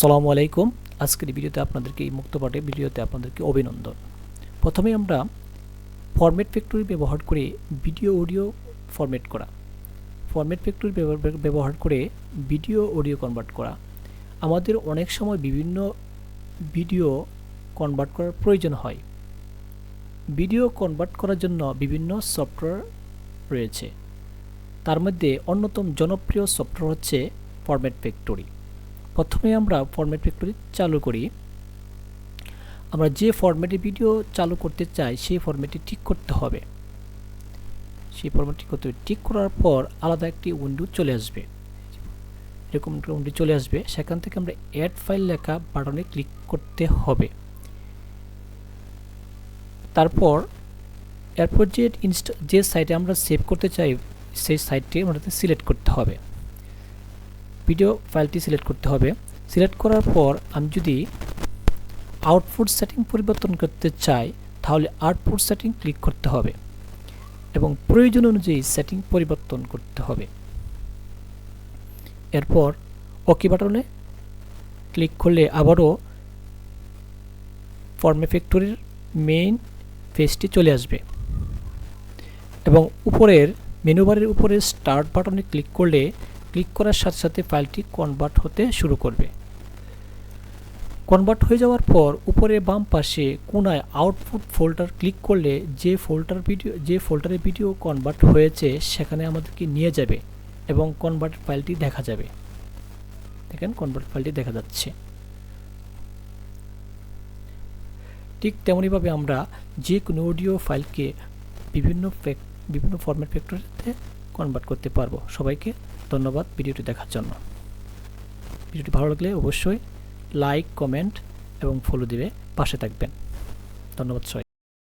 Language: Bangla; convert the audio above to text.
আসসালামু আলাইকুম। আজকের ভিডিওতে আপনাদেরকে, এই মুক্তপাঠে ভিডিওতে আপনাদেরকে অভিনন্দন। প্রথমে আমরা ফরম্যাট ফ্যাক্টরি ব্যবহার করে ভিডিও অডিও ফরম্যাট করা। ফরম্যাট ফ্যাক্টরি ব্যবহার করে ভিডিও অডিও কনভার্ট করা। আমাদের অনেক সময় বিভিন্ন ভিডিও কনভার্ট করার প্রয়োজন হয়। ভিডিও কনভার্ট করার জন্য বিভিন্ন সফটওয়্যার রয়েছে। তার মধ্যে অন্যতম জনপ্রিয় সফটওয়্যার হচ্ছে ফরম্যাট ফ্যাক্টরি প্রথমে আমরা ফরম্যাট ফ্যাক্টরি চালু করি। আমরা যে ফরম্যাটে ভিডিও চালু করতে চাই, সেই ফরম্যাটটি ঠিক করতে হবে। সেই ফরম্যাটটি করতে হবে। ঠিক করার পর আলাদা একটি উইন্ডো চলে আসবে। এরকম একটা উইন্ডো চলে আসবে। সেখান থেকে আমরা অ্যাড ফাইল লেখা বাটনে ক্লিক করতে হবে। তারপর, এরপর যে ইনস্টা যে সাইটে আমরা সেভ করতে চাই, সেই সাইটটি আমাদের সিলেক্ট করতে হবে। ভিডিও ফাইলটি সিলেক্ট করতে হবে। সিলেক্ট করার পর আমি যদি আউটপুট সেটিং পরিবর্তন করতে চাই, তাহলে আউটপুট সেটিং ক্লিক করতে হবে এবং প্রয়োজন অনুযায়ী সেটিং পরিবর্তন করতে হবে। এরপর ওকে বাটনে ক্লিক করলে আবারও ফর্মে ফ্যাক্টরির মেইন পেজটি চলে আসবে এবং উপরের মেনুবারের উপরে স্টার্ট বাটনে ক্লিক করলে ক্লিক করার সাথে সাথে ফাইলটি কনভার্ট হতে শুরু করবে। কনভার্ট হয়ে যাওয়ার পর উপরে বাম পাশে কোনায় আউটপুট ফোল্ডার ক্লিক করলে যে ফোল্ডার ভিডিও যে ফোল্ডারে ভিডিও কনভার্ট হয়েছে সেখানে আমাদেরকে নিয়ে যাবে এবং কনভার্ট ফাইলটি দেখা যাবে। দেখেন কনভার্ট ফাইলটি দেখা যাচ্ছে। ঠিক তেমনইভাবে আমরা যে কোনো অডিও ফাইলকে বিভিন্ন বিভিন্ন ফরম্যাট ফ্যাক্টরিতে কনভার্ট করতে পারব। সবাইকে ধন্যবাদ ভিডিওটি দেখার জন্য। ভিডিওটি ভালো লাগলে অবশ্যই লাইক, কমেন্ট এবং ফলো দিবে। পাশে থাকবেন। ধন্যবাদ সবাই